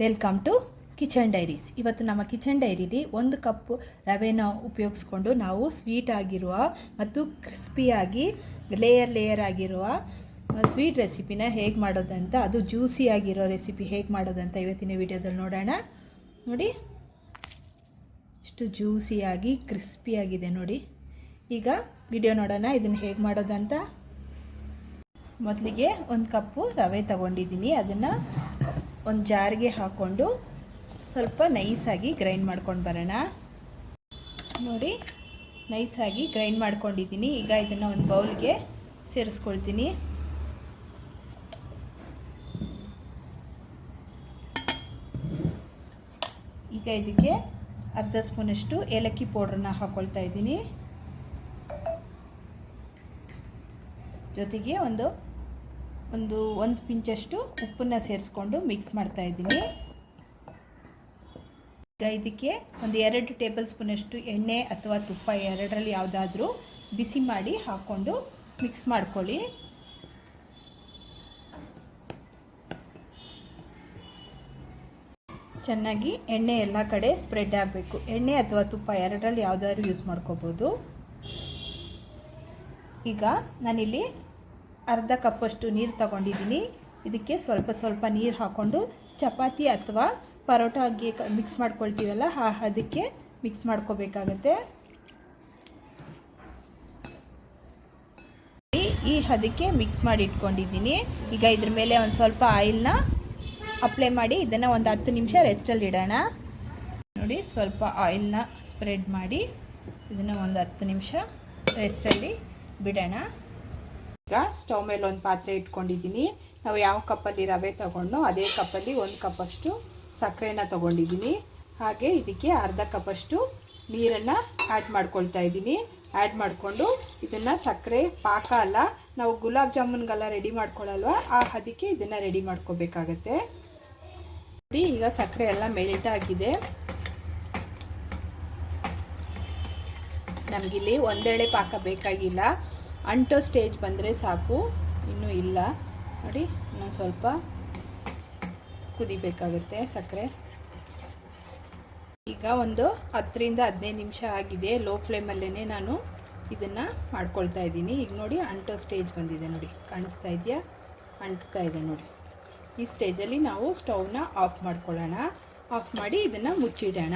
Welcome to kitchen diaries ಇವತ್ತು ನಮ್ಮ kitchen ಡೈರಿಲಿ ಒಂದು ಕಪ್ ರವೆನ ಉಪಯೋಗಿಸ್ಕೊಂಡು ನಾವು ಸ್ವೀಟ್ ಆಗಿರುವ ಮತ್ತು ಕ್ರಿಸ್ಪಿಯಾಗಿ ಲೇಯರ್ ಲೇಯರ್ ಆಗಿರುವ ಸ್ವೀಟ್ ರೆಸಿಪಿನ ಹೇಗೆ ಮಾಡೋದಂತ, ಅದು ಜ್ಯೂಸಿಯಾಗಿರೋ ರೆಸಿಪಿ ಹೇಗೆ ಮಾಡೋದಂತ ಇವತ್ತಿನ ವಿಡಿಯೋದಲ್ಲಿ ನೋಡೋಣ. ನೋಡಿ. ಇಷ್ಟು ಜ್ಯೂಸಿಯಾಗಿ ಕ್ರಿಸ್ಪಿಯಾಗಿದೆ ನೋಡಿ. ಈಗ ವಿಡಿಯೋ ನೋಡೋಣ ಇದನ್ನು ಹೇಗೆ ಮಾಡೋದಂತ. ಮೊದಲಿಗೆ ಒಂದು ಕಪ್ಪು ರವೆ ತಗೊಂಡಿದ್ದೀನಿ. ಅದನ್ನು ಒಂದು ಜಾರಿಗೆ ಹಾಕ್ಕೊಂಡು ಸ್ವಲ್ಪ ನೈಸಾಗಿ ಗ್ರೈಂಡ್ ಮಾಡ್ಕೊಂಡು ಬರೋಣ. ನೋಡಿ, ನೈಸಾಗಿ ಗ್ರೈಂಡ್ ಮಾಡ್ಕೊಂಡಿದ್ದೀನಿ. ಈಗ ಇದನ್ನು ಒಂದು ಬೌಲ್ಗೆ ಸೇರಿಸ್ಕೊಳ್ತೀನಿ. ಈಗ ಇದಕ್ಕೆ ಅರ್ಧ ಸ್ಪೂನಷ್ಟು ಏಲಕ್ಕಿ ಪೌಡ್ರನ್ನ ಹಾಕ್ಕೊಳ್ತಾ ಇದ್ದೀನಿ. ಜೊತೆಗೆ ಒಂದು ಒಂದು ಒಂದು ಪಿಂಚಷ್ಟು ಉಪ್ಪನ್ನ ಸೇರಿಸ್ಕೊಂಡು ಮಿಕ್ಸ್ ಮಾಡ್ತಾ ಇದ್ದೀನಿ. ಈಗ ಇದಕ್ಕೆ ಒಂದು ಎರಡು ಟೇಬಲ್ ಸ್ಪೂನಷ್ಟು ಎಣ್ಣೆ ಅಥವಾ ತುಪ್ಪ ಎರಡರಲ್ಲಿ ಯಾವುದಾದ್ರೂ ಬಿಸಿ ಮಾಡಿ ಹಾಕ್ಕೊಂಡು ಮಿಕ್ಸ್ ಮಾಡ್ಕೊಳ್ಳಿ. ಚೆನ್ನಾಗಿ ಎಣ್ಣೆ ಎಲ್ಲ ಕಡೆ ಸ್ಪ್ರೆಡ್ ಆಗಬೇಕು. ಎಣ್ಣೆ ಅಥವಾ ತುಪ್ಪ ಎರಡರಲ್ಲಿ ಯಾವುದಾದ್ರೂ ಯೂಸ್ ಮಾಡ್ಕೋಬೋದು. ಈಗ ನಾನಿಲ್ಲಿ ಅರ್ಧ ಕಪ್ಪಷ್ಟು ನೀರು ತಗೊಂಡಿದ್ದೀನಿ. ಇದಕ್ಕೆ ಸ್ವಲ್ಪ ಸ್ವಲ್ಪ ನೀರು ಹಾಕ್ಕೊಂಡು ಚಪಾತಿ ಅಥವಾ ಪರೋಟಾಗೆ ಮಿಕ್ಸ್ ಮಾಡ್ಕೊಳ್ತೀವಲ್ಲ ಅದಕ್ಕೆ ಮಿಕ್ಸ್ ಮಾಡ್ಕೋಬೇಕಾಗತ್ತೆ. ಈ ಹದಕ್ಕೆ ಮಿಕ್ಸ್ ಮಾಡಿ ಇಟ್ಕೊಂಡಿದ್ದೀನಿ ಈಗ ಇದ್ರ ಮೇಲೆ ಒಂದು ಸ್ವಲ್ಪ ಆಯಿಲ್ನ ಅಪ್ಲೈ ಮಾಡಿ ಇದನ್ನು ಒಂದು ಹತ್ತು ನಿಮಿಷ ರೆಸ್ಟಲ್ಲಿ ಇಡೋಣ. ನೋಡಿ, ಸ್ವಲ್ಪ ಆಯಿಲ್ನ ಸ್ಪ್ರೆಡ್ ಮಾಡಿ ಇದನ್ನು ಒಂದು ಹತ್ತು ನಿಮಿಷ ರೆಸ್ಟಲ್ಲಿ ಬಿಡೋಣ. ಈಗ ಸ್ಟವ್ ಮೇಲೆ ಒಂದು ಪಾತ್ರೆ ಇಟ್ಕೊಂಡಿದ್ದೀನಿ. ನಾವು ಯಾವ ಕಪ್ಪಲ್ಲಿ ರವೆ ತಗೊಂಡು ಅದೇ ಕಪ್ಪಲ್ಲಿ ಒಂದು ಕಪ್ಪಷ್ಟು ಸಕ್ಕರೆನ ತಗೊಂಡಿದ್ದೀನಿ. ಹಾಗೆ ಇದಕ್ಕೆ ಅರ್ಧ ಕಪ್ಪಷ್ಟು ನೀರನ್ನು ಆ್ಯಡ್ ಮಾಡ್ಕೊಳ್ತಾ ಇದ್ದೀನಿ. ಆ್ಯಡ್ ಮಾಡಿಕೊಂಡು ಇದನ್ನು ಸಕ್ಕರೆ, ಪಾಕ ಅಲ್ಲ, ನಾವು ಗುಲಾಬ್ ಜಾಮೂನ್ಗೆಲ್ಲ ರೆಡಿ ಮಾಡ್ಕೊಳ್ಳಲ್ವ ಆ ಅದಕ್ಕೆ ಇದನ್ನು ರೆಡಿ ಮಾಡ್ಕೋಬೇಕಾಗತ್ತೆ. ನೋಡಿ, ಈಗ ಸಕ್ಕರೆ ಎಲ್ಲ ಮೆಲ್ಟ್ ನಮಗಿಲ್ಲಿ ಒಂದೆಳೆ ಪಾಕ ಬೇಕಾಗಿಲ್ಲ. ಅಂಟೋ ಸ್ಟೇಜ್ ಬಂದರೆ ಸಾಕು. ಇನ್ನೂ ಇಲ್ಲ. ನೋಡಿ, ಇನ್ನೊಂದು ಸ್ವಲ್ಪ ಕುದಿಬೇಕಾಗುತ್ತೆ ಸಕ್ಕರೆ. ಈಗ ಒಂದು ಹತ್ತರಿಂದ ಹದಿನೈದು ನಿಮಿಷ ಆಗಿದೆ. ಲೋ ಫ್ಲೇಮಲ್ಲೇ ನಾನು ಇದನ್ನು ಮಾಡ್ಕೊಳ್ತಾ ಇದ್ದೀನಿ. ಈಗ ನೋಡಿ, ಅಂಟೋ ಸ್ಟೇಜ್ ಬಂದಿದೆ ನೋಡಿ. ಕಾಣಿಸ್ತಾ ಇದೆಯಾ? ಅಂಟ್ತಾ ಇದೆ ನೋಡಿ. ಈ ಸ್ಟೇಜಲ್ಲಿ ನಾವು ಸ್ಟೌವ್ನ ಆಫ್ ಮಾಡ್ಕೊಳ್ಳೋಣ. ಆಫ್ ಮಾಡಿ ಇದನ್ನು ಮುಚ್ಚಿಡೋಣ.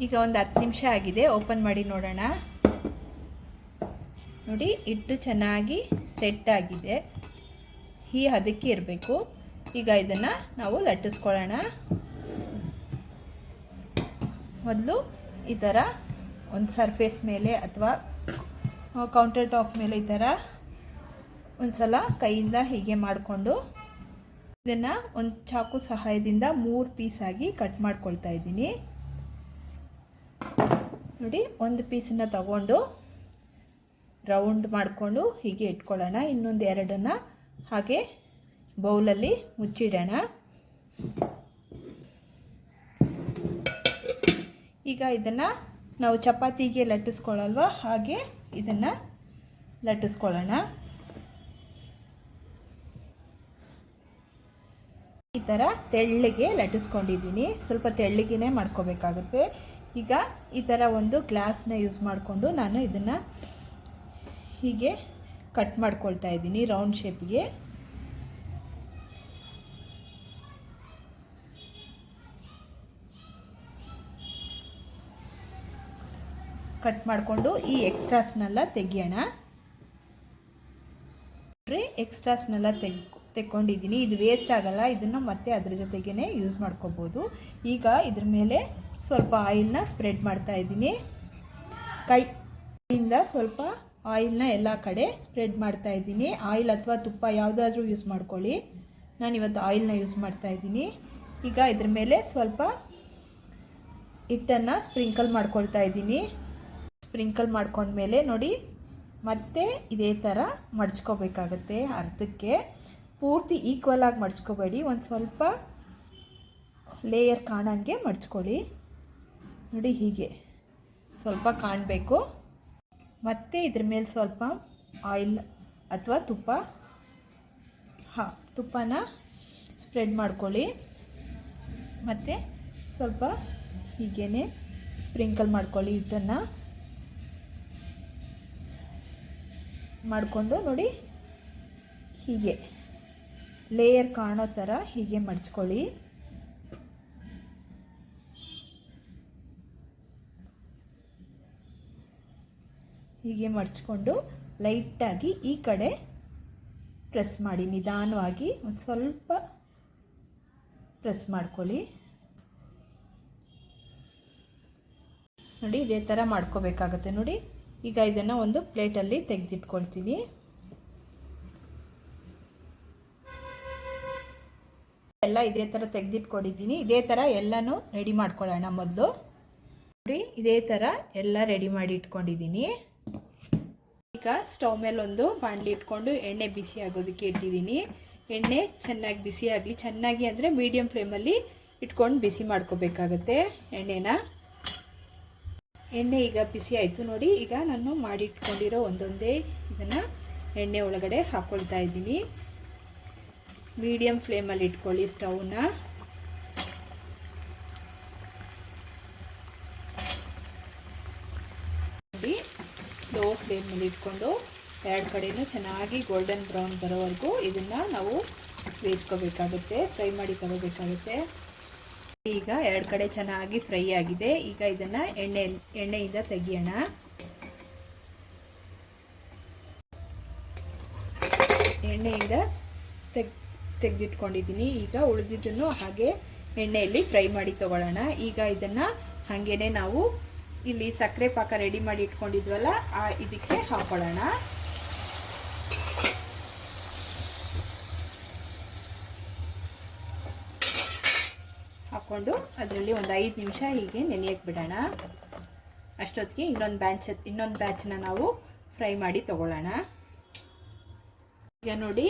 ಈಗ ಒಂದು ಹತ್ತು ನಿಮಿಷ ಆಗಿದೆ. ಓಪನ್ ಮಾಡಿ ನೋಡೋಣ. ನೋಡಿ, ಹಿಟ್ಟು ಚೆನ್ನಾಗಿ ಸೆಟ್ ಆಗಿದೆ. ಈ ಅದಕ್ಕೆ ಇರಬೇಕು. ಈಗ ಇದನ್ನು ನಾವು ಲಟ್ಟಿಸ್ಕೊಳ್ಳೋಣ. ಮೊದಲು ಈ ಥರ ಒಂದು ಸರ್ಫೇಸ್ ಮೇಲೆ ಅಥವಾ ಕೌಂಟರ್ ಟಾಪ್ ಮೇಲೆ ಈ ಥರ ಒಂದು ಸಲ ಕೈಯಿಂದ ಹೀಗೆ ಮಾಡಿಕೊಂಡು ಇದನ್ನು ಒಂದು ಚಾಕು ಸಹಾಯದಿಂದ ಮೂರು ಪೀಸಾಗಿ ಕಟ್ ಮಾಡ್ಕೊಳ್ತಾ ಇದ್ದೀನಿ. ನೋಡಿ, ಒಂದು ಪೀಸನ್ನು ತಗೊಂಡು ರೌಂಡ್ ಮಾಡಿಕೊಂಡು ಹೀಗೆ ಇಟ್ಕೊಳ್ಳೋಣ. ಇನ್ನೊಂದು ಎರಡನ್ನು ಹಾಗೆ ಬೌಲಲ್ಲಿ ಮುಚ್ಚಿಡೋಣ. ಈಗ ಇದನ್ನು ನಾವು ಚಪಾತಿಗೆ ಲಟ್ಟಿಸ್ಕೊಳ್ಳಲ್ವ? ಹಾಗೆ ಇದನ್ನು ಲಟ್ಟಿಸ್ಕೊಳ್ಳೋಣ. ಈ ಥರ ತೆಳ್ಳಗೆ ಲಟ್ಟಿಸ್ಕೊಂಡಿದ್ದೀನಿ. ಸ್ವಲ್ಪ ತೆಳ್ಳಗೆನೇ ಮಾಡ್ಕೋಬೇಕಾಗುತ್ತೆ. ಈಗ ಈ ಥರ ಒಂದು ಗ್ಲಾಸ್ನ ಯೂಸ್ ಮಾಡಿಕೊಂಡು ನಾನು ಇದನ್ನು ಹೀಗೆ ಕಟ್ ಮಾಡ್ಕೊಳ್ತಾ ಇದ್ದೀನಿ ರೌಂಡ್ ಶೇಪ್ಗೆ ಕಟ್ ಮಾಡಿಕೊಂಡು ಈ ಎಕ್ಸ್ಟ್ರಾಸ್ನೆಲ್ಲ ತೆಗಿಯೋಣ. ಎಕ್ಸ್ಟ್ರಾಸ್ನೆಲ್ಲ ತೆಗ್ ತೆಕ್ಕೊಂಡಿದ್ದೀನಿ. ಇದು ವೇಸ್ಟ್ ಆಗಲ್ಲ, ಇದನ್ನು ಮತ್ತೆ ಅದ್ರ ಜೊತೆಗೇ ಯೂಸ್ ಮಾಡ್ಕೋಬೋದು. ಈಗ ಇದ್ರ ಮೇಲೆ ಸ್ವಲ್ಪ ಆಯಿಲ್ನ ಸ್ಪ್ರೆಡ್ ಮಾಡ್ತಾ ಇದ್ದೀನಿ. ಕೈಯಿಂದ ಸ್ವಲ್ಪ ಆಯಿಲ್ನ ಎಲ್ಲ ಕಡೆ ಸ್ಪ್ರೆಡ್ ಮಾಡ್ತಾ ಇದ್ದೀನಿ. ಆಯಿಲ್ ಅಥವಾ ತುಪ್ಪ ಯಾವುದಾದ್ರೂ ಯೂಸ್ ಮಾಡ್ಕೊಳ್ಳಿ. ನಾನು ಇವತ್ತು ಆಯಿಲ್ನ ಯೂಸ್ ಮಾಡ್ತಾ ಇದ್ದೀನಿ. ಈಗ ಇದ್ರ ಮೇಲೆ ಸ್ವಲ್ಪ ಹಿಟ್ಟನ್ನು ಸ್ಪ್ರಿಂಕಲ್ ಮಾಡ್ಕೊಳ್ತಾ ಇದ್ದೀನಿ. ಸ್ಪ್ರಿಂಕಲ್ ಮಾಡ್ಕೊಂಡ್ಮೇಲೆ ನೋಡಿ, ಮತ್ತೆ ಇದೇ ಥರ ಮಡ್ಚ್ಕೋಬೇಕಾಗತ್ತೆ ಅರ್ಧಕ್ಕೆ. ಪೂರ್ತಿ ಈಕ್ವಲ್ ಆಗಿ ಮಡ್ಚ್ಕೋಬೇಡಿ. ಒಂದು ಸ್ವಲ್ಪ ಲೇಯರ್ ಕಾಣಂಗೆ ಮಡ್ಚ್ಕೊಳ್ಳಿ. ನೋಡಿ ಹೀಗೆ. ಸ್ವಲ್ಪ ಕಾಣಬೇಕು. ಮತ್ತು ಇದ್ರ ಮೇಲೆ ಸ್ವಲ್ಪ ಆಯಿಲ್ ಅಥವಾ ತುಪ್ಪ. ಹಾಂ, ತುಪ್ಪನ ಸ್ಪ್ರೆಡ್ ಮಾಡ್ಕೊಳ್ಳಿ. ಮತ್ತು ಸ್ವಲ್ಪ ಹೀಗೇನೆ ಸ್ಪ್ರಿಂಕಲ್ ಮಾಡ್ಕೊಳ್ಳಿ ಇದನ್ನು ಮಾಡಿಕೊಂಡು ನೋಡಿ ಹೀಗೆ. ಲೇಯರ್ ಕಾಣೋ ಥರ ಹೀಗೆ ಮಡ್ಚ್ಕೊಳ್ಳಿ. ಹೀಗೆ ಮಡಚ್ಕೊಂಡು ಲೈಟಾಗಿ ಈ ಕಡೆ ಪ್ರೆಸ್ ಮಾಡಿ, ನಿಧಾನವಾಗಿ ಒಂದು ಸ್ವಲ್ಪ ಪ್ರೆಸ್ ಮಾಡ್ಕೊಳ್ಳಿ. ನೋಡಿ, ಇದೇ ಥರ ಮಾಡ್ಕೋಬೇಕಾಗತ್ತೆ. ನೋಡಿ, ಈಗ ಇದನ್ನು ಒಂದು ಪ್ಲೇಟಲ್ಲಿ ತೆಗೆದಿಟ್ಕೊಳ್ತೀನಿ. ಎಲ್ಲ ಇದೇ ಥರ ತೆಗೆದಿಟ್ಕೊಂಡಿದ್ದೀನಿ. ಇದೇ ಥರ ಎಲ್ಲನೂ ರೆಡಿ ಮಾಡ್ಕೊಳ್ಳೋಣ ಮೊದಲು. ನೋಡಿ, ಇದೇ ಥರ ಎಲ್ಲ ರೆಡಿ ಮಾಡಿ ಇಟ್ಕೊಂಡಿದ್ದೀನಿ. ಈಗ ಸ್ಟವ್ ಮೇಲೆ ಒಂದು ಬಾಣಲಿ ಇಟ್ಕೊಂಡು ಎಣ್ಣೆ ಬಿಸಿ ಆಗೋದಕ್ಕೆ ಇಟ್ಟಿದ್ದೀನಿ. ಎಣ್ಣೆ ಚೆನ್ನಾಗಿ ಬಿಸಿ ಆಗಲಿ, ಚೆನ್ನಾಗಿ ಅಂದರೆ ಮೀಡಿಯಮ್ ಫ್ಲೇಮಲ್ಲಿ ಇಟ್ಕೊಂಡು ಬಿಸಿ ಮಾಡ್ಕೋಬೇಕಾಗತ್ತೆ ಎಣ್ಣೆನ. ಎಣ್ಣೆ ಈಗ ಬಿಸಿ ಆಯಿತು ನೋಡಿ, ಈಗ ನಾನು ಮಾಡಿ ಇಟ್ಕೊಂಡಿರೋ ಒಂದೊಂದೇ ಇದನ್ನು ಎಣ್ಣೆ ಒಳಗಡೆ ಹಾಕ್ಕೊಳ್ತಾ ಇದ್ದೀನಿ. ಮೀಡಿಯಮ್ ಫ್ಲೇಮಲ್ಲಿ ಇಟ್ಕೊಳ್ಳಿ ಸ್ಟವ್ನ ನೋಡಿ ಲೋ ಮೇಲೆ ಇಟ್ಕೊಂಡು ಎರಡು ಕಡೆಯೂ ಚೆನ್ನಾಗಿ ಗೋಲ್ಡನ್ ಬ್ರೌನ್ ಬರೋವರೆಗೂ ಇದನ್ನು ನಾವು ಬೇಯಿಸ್ಕೋಬೇಕಾಗುತ್ತೆ, ಫ್ರೈ ಮಾಡಿ ತಗೋಬೇಕಾಗುತ್ತೆ. ಈಗ ಎರಡು ಕಡೆ ಚೆನ್ನಾಗಿ ಫ್ರೈ ಆಗಿದೆ. ಈಗ ಇದನ್ನು ಎಣ್ಣೆ, ಎಣ್ಣೆಯಿಂದ ತೆಗಿಯೋಣ. ಎಣ್ಣೆಯಿಂದ ತೆಗ್, ತೆಗೆದಿಟ್ಕೊಂಡಿದ್ದೀನಿ. ಈಗ ಉಳಿದಿದ್ದನ್ನು ಹಾಗೆ ಎಣ್ಣೆಯಲ್ಲಿ ಫ್ರೈ ಮಾಡಿ ತಗೊಳ್ಳೋಣ. ಈಗ ಇದನ್ನು ಹಾಗೇನೆ ನಾವು ಇಲ್ಲಿ ಸಕ್ಕರೆ ಪಾಕ ರೆಡಿ ಮಾಡಿ ಇಟ್ಕೊಂಡಿದ್ವಲ್ಲ, ಆ ಇದಕ್ಕೆ ಹಾಕೊಳ್ಳೋಣ ಹಾಕ್ಕೊಂಡು ಅದರಲ್ಲಿ ಒಂದು ಐದು ನಿಮಿಷ ಹೀಗೆ ನೆನೆಯಕ್ಕೆ ಬಿಡೋಣ. ಅಷ್ಟೊತ್ತಿಗೆ ಇನ್ನೊಂದು ಬ್ಯಾಚ್ ಇನ್ನೊಂದು ಬ್ಯಾಚನ್ನ ನಾವು ಫ್ರೈ ಮಾಡಿ ತಗೊಳ್ಳೋಣ. ಈಗ ನೋಡಿ,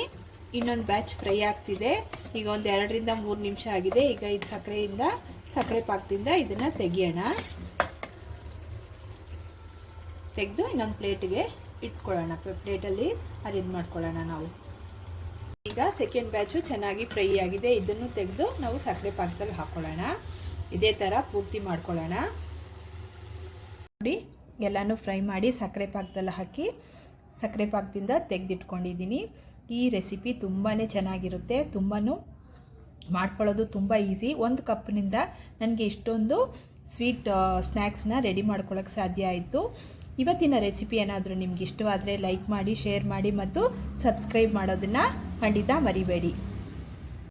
ಇನ್ನೊಂದು ಬ್ಯಾಚ್ ಫ್ರೈ ಆಗ್ತಿದೆ. ಈಗ ಒಂದು ಎರಡರಿಂದ ಮೂರು ನಿಮಿಷ ಆಗಿದೆ. ಈಗ ಇದು ಸಕ್ಕರೆಯಿಂದ, ಸಕ್ಕರೆ ಪಾಕದಿಂದ ಇದನ್ನು ತೆಗಿಯೋಣ. ತೆಗೆದು ಇನ್ನೊಂದು ಪ್ಲೇಟಿಗೆ ಇಟ್ಕೊಳ್ಳೋಣ. ಪ್ಲೇಟಲ್ಲಿ ಅರೇಂಜ್ ಮಾಡ್ಕೊಳ್ಳೋಣ ನಾವು. ಈಗ ಸೆಕೆಂಡ್ ಬ್ಯಾಚು ಚೆನ್ನಾಗಿ ಫ್ರೈ ಆಗಿದೆ. ಇದನ್ನು ತೆಗೆದು ನಾವು ಸಕ್ಕರೆ ಪಾಕದಲ್ಲಿ ಹಾಕ್ಕೊಳ್ಳೋಣ ಇದೇ ಥರ ಪೂರ್ತಿ ಮಾಡ್ಕೊಳ್ಳೋಣ. ನೋಡಿ, ಎಲ್ಲನೂ ಫ್ರೈ ಮಾಡಿ ಸಕ್ಕರೆ ಪಾಕದಲ್ಲಿ ಹಾಕಿ ಸಕ್ಕರೆ ಪಾಕದಿಂದ ತೆಗೆದಿಟ್ಕೊಂಡಿದ್ದೀನಿ. ಈ ರೆಸಿಪಿ ತುಂಬಾ ಚೆನ್ನಾಗಿರುತ್ತೆ. ತುಂಬಾ ಮಾಡ್ಕೊಳ್ಳೋದು ತುಂಬ ಈಸಿ ಒಂದು ಕಪ್ನಿಂದ ನನಗೆ ಇಷ್ಟೊಂದು ಸ್ವೀಟ್ ಸ್ನ್ಯಾಕ್ಸ್ನ ರೆಡಿ ಮಾಡ್ಕೊಳ್ಳೋಕ್ಕೆ ಸಾಧ್ಯ ಆಯಿತು. ಇವತ್ತಿನ ರೆಸಿಪಿ ಏನಾದರೂ ನಿಮ್ಗೆ ಇಷ್ಟವಾದರೆ ಲೈಕ್ ಮಾಡಿ ಶೇರ್ ಮಾಡಿ ಮತ್ತು ಸಬ್ಸ್ಕ್ರೈಬ್ ಮಾಡೋದನ್ನು ಖಂಡಿತ ಮರಿಬೇಡಿ.